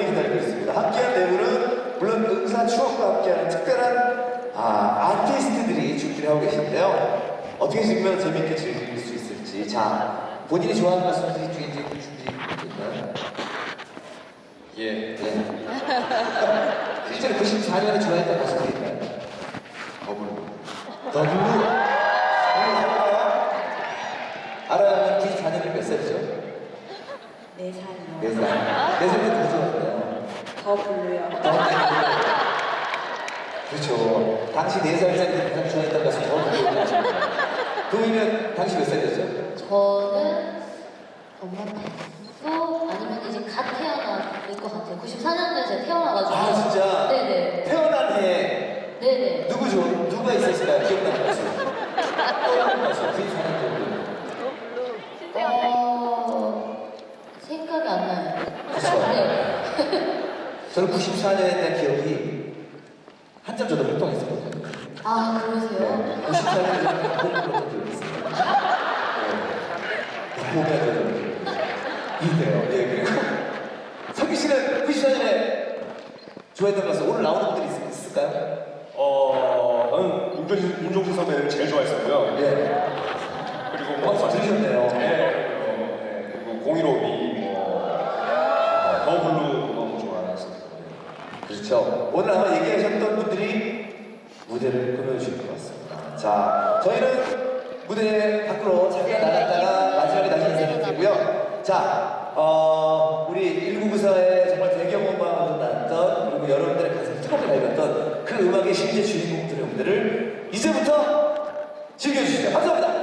세레머니 기다리고 있습니다. 함께한 내부는 물론 응사 추억과 함께하는 특별한 아, 아티스트들이 준비를 하고 계신데요. 어떻게 즐기면 재밌게 즐길 수 있을지. 자, 본인이 좋아하는 가수들 중에 이제 준비됐나요? 예. 네. 실제로 94년에 좋아했던 가수들인가요? 더블로. 더블루? 알아요? 알아요? 94년에 몇 살이죠? 네 살이요. 네 살. 네살 때 누구 좋아했나요? 더 블루요. 그렇죠. 당시 네 살짜리 때 가장 좋아했던 가수 더블루였죠. 도희는 당시 몇 살이었죠? 저는 엄마한테 또 아니면 이제 갓 태어날 것 같아요. 94년도에 제가 태어나가지고. 아 진짜? 네네. 태어난 해에 네네. 누구죠? 누가 있었을까요? 기억나는 가수? 떠오르는 가수 94년도 어 생각이 안 나요. 그쵸? 네. 저는 94년에 대한 기억이 한참 저도 활동했었거든요. 아 그러세요? 94년에 저는 공부했던 기억이 있어요. 네. 보면 좀 있네요. 예, 그리고 성기 씨는 94년에 좋아했던 가수 오늘 나오는 분들이 있- 있을까요? 어, 저는 윤종신, 윤종신 선배를 제일 좋아했었고요. 예. 그리고 어, 뭐, 들으셨네요. 예, 예, 그리고 공일오비, 뭐, 어, 더블루 너무 좋아했었고요. 그렇죠. 오늘 아마 얘기하셨던 분들이 무대를 꾸며주실 것 같습니다. 자, 저희는 무대 밖으로 잠깐 나갔다가 마지막에 다시 인사드리고요. 자, 어, 우리 1994에 정말 대경음악으로 났던 그리고 여러분들의 가슴 뜨겁게 달렸던 그 음악의 실제 주인공들의 무대를 이제부터 즐겨주시죠. 감사합니다.